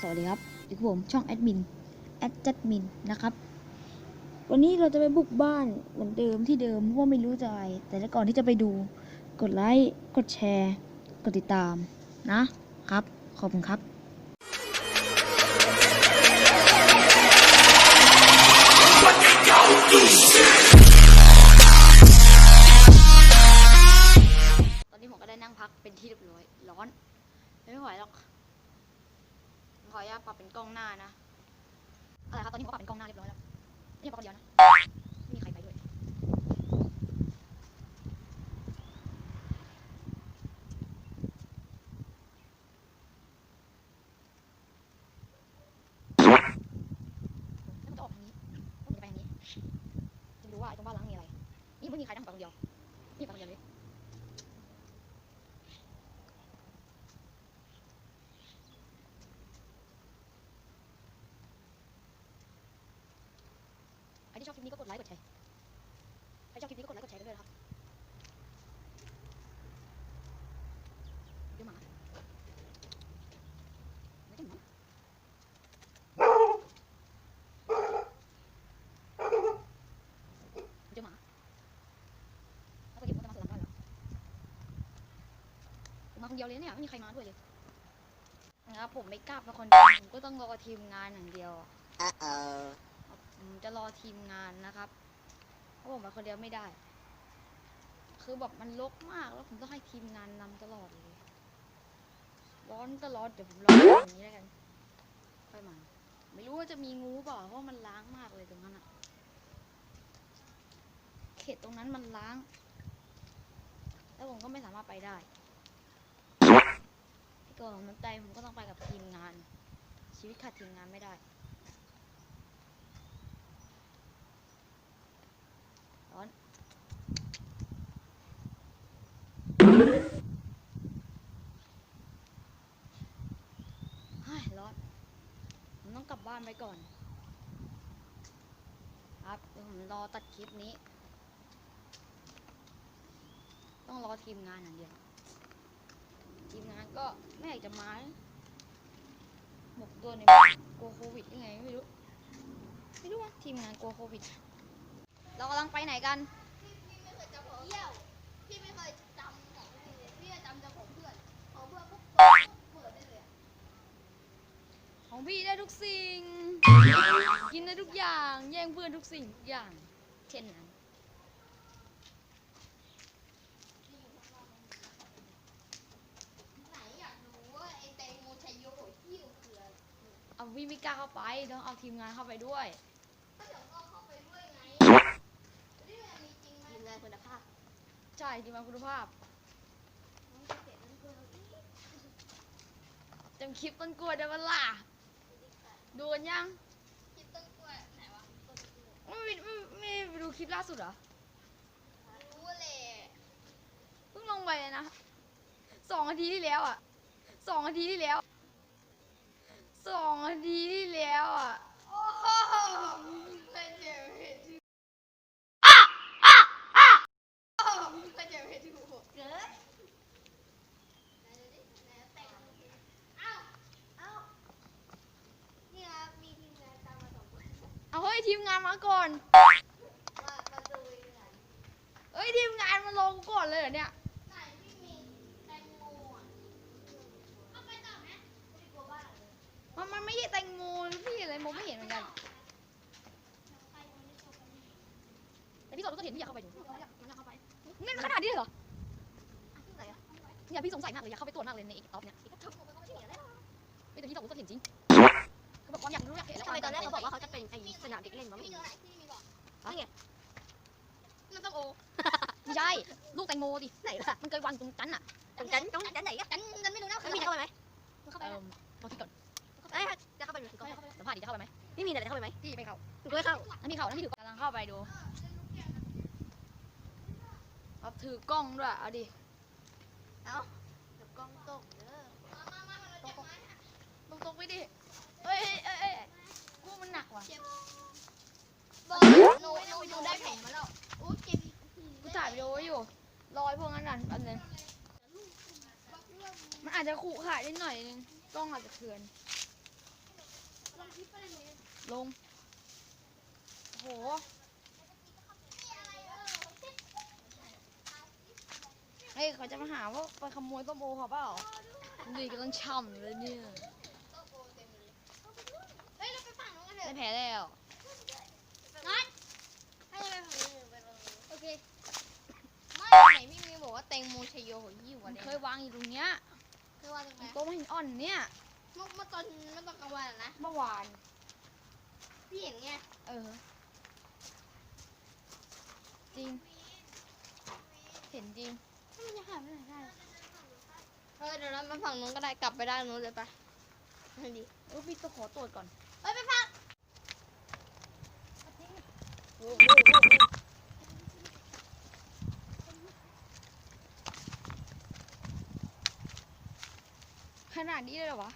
สวัสดีครับอยู่กับผมช่องแอดมินแอดจัดมินนะครับ วันนี้เราจะไปบุกบ้านเหมือนเดิมที่เดิมว่าไม่รู้จะอะไรแต่ก่อนที่จะไปดูกดไลค์กดแชร์ กดติดตามนะครับ ขอบคุณครับ เป็นกล้องหน้านะอะไรครับตอนนี้ผมก็ปรับเป็นกล้องหน้าเรียบร้อยแล้วนี่ปรับคนเดียวนะไม่มีใครไปด้วยแล้วมันจะออกทางนี้แล้วมันจะไปทางนี้จะดูว่าไอ้ตรงบ้านล้างมีอะไร นี่ไม่มีใครนั่งไปคนเดียวนี่ไปคนเดียวเลย ที่ชอบคลิปนี้ก็กดไลค์กดแชร์ใครชอบคลิปนี้ก็กดไลค์กดแชร์กันด้วยนะครับเดี๋ยวหมาไม่ใช่หมาเดี๋ยวหมาแล้วตอนนี้ผมก็จะมาสลับบ้านแล้วผมมาคนเดียวเลยเนี่ยไม่มีใครมาด้วยเลยนะครับผมไม่กล้าเป็นคนเดียวผมก็ต้องรอทีมงานอย่างเดียว Uh-oh. ผม จะรอทีมงานนะครับเพราะผมมาคนเดียวไม่ได้ คือแบบมันรกมากแล้วผมต้องให้ทีมงานนำตลอดเลยร้อนก็ร้อนเดี๋ยวผมรออย่างนี้แล้วกันค่อยมาไม่รู้ว่าจะมีงูเปล่าเพราะมันล้างมากเลยตรงนั้นอะเขตตรงนั้นมันล้าง แล้วผมก็ไม่สามารถไปได้ที่ตัวผมน้ำใจผมก็ต้องไปกับทีมงาน ชีวิตขาดทีมงานไม่ได้ ร้อน เฮ้ย ร้อนผมต้องกลับบ้านไปก่อน ครับเดี๋ยวผมรอตัดคลิปนี้ ต้องรอทีมงานอย่างเดียว ทีมงานก็ไม่อยากจะมาหมกตัวในกลัวโควิดยังไงไม่รู้ ไม่รู้ว่าทีมงานกลัวโควิด เรากำลังไปไหนกันพี่ไม่เคยจำขอเที่ยว ของพี่ได้ทุกสิ่ง กินได้ทุกอย่าง แย่งเพื่อนทุกสิ่งทุกอย่าง เช่นนั้นไหนอยากรู้ว่าไอ้แตงโมชัยโยโหหิ้วคืออะไรเอาพี่ไม่กล้าเข้าไป ต้องเอาทีมงานเข้าไปด้วยก็เดี๋ยวก็เข้าไปด้วยไงนี่มันมีจริงไหมทีมงานคุณภาพ ใช่ทีมงานคุณภาพมันจะเก็บมันเกินจำคลิปต้นกล้วยได้ปะล่ะ ดูกันยังคิดต้นกล้วยไหนวะต้นกล้วยไม่ไม่ไม่ไม่ไปดูคลิปล่าสุดเหรอ รู้แหละเพิ่งลงไปเลยนะสองนาทีที่แล้วอะสองนาทีที่แล้วสองนาทีที่แล้วอะ โอ้โหไม่เจ็บเห็ดที่ไม่เจ็บเห็ดที่หัวเกิดไหนดูดิไหนแต่งเอ้าเอ้านี่ครับมีทีมงานตามมาสองคน เอาเฮ้ย ทีมงานมาก่อนมามาดูกันเอ้ยทีมงานมาลงก่อนเลยเหรอเนี่ยไหนพี่มีแตงโมอะเอาไปต่อไหมไม่ได้กลัวบ้าเลยมันมันไม่ใช่แตงโมพี่อะไรมองไม่เห็นเหมือนกันใครมันไม่ชอบกันนี่แต่พี่สอนก็เห็นพี่อยากเข้าไปดูอยากมันอยากเข้าไปนี่มันขนาดนี้เลยเหรออะที่ไหนอะเนี่ยพี่สงสัยมากเลยอยากเข้าไปตรวจมากเลยในอีกท็อปเนี่ยทำผมไปเข้าไปที่ไหนแล้วเฮ้ยแต่พี่สอนก็เห็นจริง คือแบบความอยากรู้อยากเห็นแล้วทำไมตอนแรกเขาบอกว่าเขาจะเป็นไอ้สนามเด็กเล่นวะไม่พี่เห็นตรงไหนที่มีบอกนี่ไงมันต้องโอไม่ใช่ลูกแตงโมดิไหนล่ะมันเคยวางตรงนั้นอะตรงนั้นตรงนั้นไหนอะกันกันไม่รู้นะมันมีใครเข้าไปไหมมันเข้าไปเออพอคิดก่อนเอ้ยจะเข้าไปไหมถือกล้องสัมภาษณ์ดิจะเข้าไปไหมไม่มีแต่จะเข้าไปไหมพี่ไม่เข้ากูไม่เข้านั่นพี่เข้านั่นพี่ถือกำลังเข้าไปดูเอาถือกล้องด้วยเอาดิเอ้าเดี๋ยวกล้องตกเด้อมามามาเราเจ็บไหมตรงตรงๆไปดิ เอ้ยเอ้ยเอ้ยกูมันหนักว่ะ เจ็บบอกหนูหนูหนูได้แผลมาแล้วโอ้เจ็บอีกกูถ่ายวิดีโอไว้อยู่ รอยพวกนั้นนั่นอันนึงมันอาจจะขู่ขายนิดหน่อยนึงกล้องอาจจะเถือน ลงคลิปไปเลยเนี่ยลงโห เฮ้ยเขาจะมาหาว่าไปขโมยต้มโอเขาเปล่านี่กำลังช่ำเลยเนี่ย เฮ้ยเราไปฝั่งนู้นกันเถ ได้ อะ แผลแล้วงั้นให้เราไปฝั่งนู้นไปฝั่งนู้นโอเคไม่ไหนพี่มีบอกว่าแตงโมชัยโยของยี่หมัวันนเนี่ยเคยวางอยู่ตรงเนี้ยเคยว่าตรงไหนโต๊ะหินอ่อนเนี่ยเมื่อเมื่อตอนเมื่อตอนกลางวันอะนะเมื่อวานพี่เห็นไงเออ จริง เห็นจริงมันจะหายไปไหนได้เออเดี๋ยวเรามาฝั่งนู้นก็ได้กลับไปด้านนู้นเลยปะนั่นดิเออพี่ต้องขอตรวจก่อนเอ้ยไปฝั่งโอ้โหโอ้โห ขนาดนี้เลยเหรอวะ